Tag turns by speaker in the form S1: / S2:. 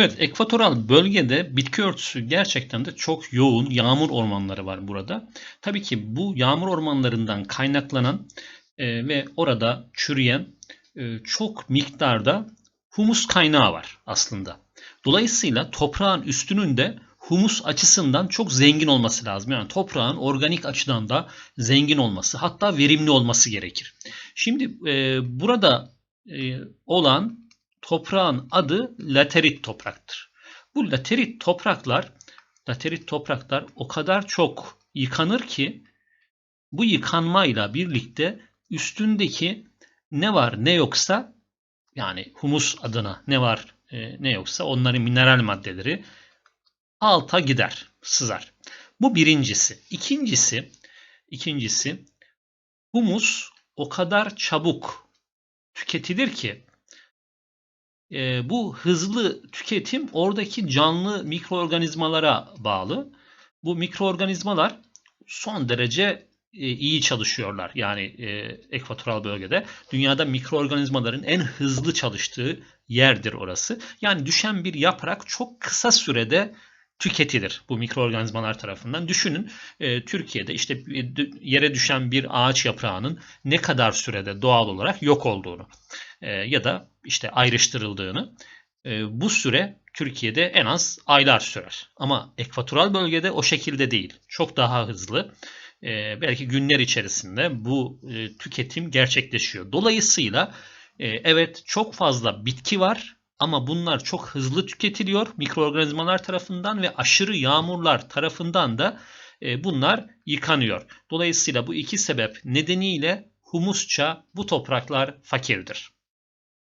S1: Evet, ekvatoral bölgede bitki örtüsü gerçekten de çok yoğun yağmur ormanları var burada. Tabii ki bu yağmur ormanlarından kaynaklanan e, ve orada çürüyen e, çok miktarda humus kaynağı var aslında. Dolayısıyla toprağın üstünün de humus açısından çok zengin olması lazım. Yani toprağın organik açıdan da zengin olması hatta verimli olması gerekir. Şimdi e, burada e, olan toprağın adı laterit topraktır. Bu laterit topraklar laterit topraklar o kadar çok yıkanır ki bu yıkanmayla birlikte üstündeki ne var ne yoksa yani humus adına ne var e, ne yoksa onların mineral maddeleri alta gider, sızar. Bu birincisi. İkincisi, ikincisi humus o kadar çabuk tüketilir ki e, bu hızlı tüketim oradaki canlı mikroorganizmalara bağlı. Bu mikroorganizmalar son derece e, iyi çalışıyorlar. Yani e, ekvatoral bölgede. Dünyada mikroorganizmaların en hızlı çalıştığı yerdir orası. Yani düşen bir yaprak çok kısa sürede tüketilir bu mikroorganizmalar tarafından. Düşünün e, Türkiye'de işte e, yere düşen bir ağaç yaprağının ne kadar sürede doğal olarak yok olduğunu e, ya da işte ayrıştırıldığını. E, bu süre Türkiye'de en az aylar sürer. Ama ekvatoral bölgede o şekilde değil. Çok daha hızlı. E, belki günler içerisinde bu e, tüketim gerçekleşiyor. Dolayısıyla e, evet çok fazla bitki var ama bunlar çok hızlı tüketiliyor mikroorganizmalar tarafından ve aşırı yağmurlar tarafından da e, bunlar yıkanıyor. Dolayısıyla bu iki sebep nedeniyle humusça bu topraklar fakirdir.